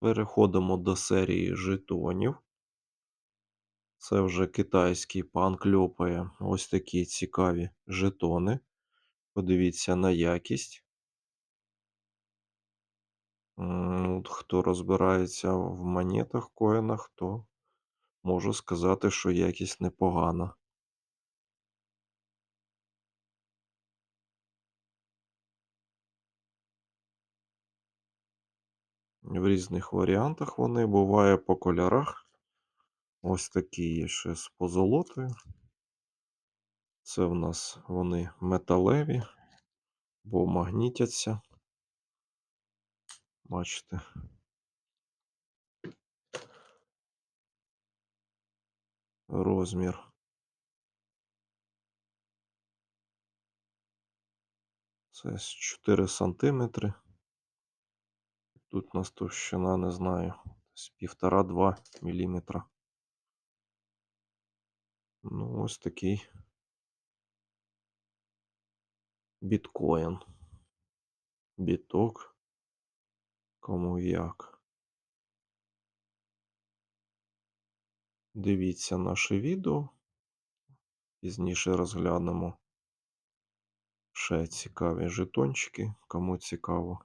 Переходимо до серії жетонів. Це вже китайський пан кльопає ось такі цікаві жетони. Подивіться на якість. Хто розбирається в монетах, коїнах, то можу сказати, що якість непогана. В різних варіантах вони буває по кольорах. Ось такі є ще з позолотою. Це в нас вони металеві, бо магнітяться. Бачите. Розмір. Це з 4 сантиметри. Тут у нас товщина, не знаю, з 1,5-2 міліметра. Ну, ось такий біткоін. Біток. Кому як. Дивіться наше відео. Пізніше розглянемо ще цікаві жетончики, кому цікаво.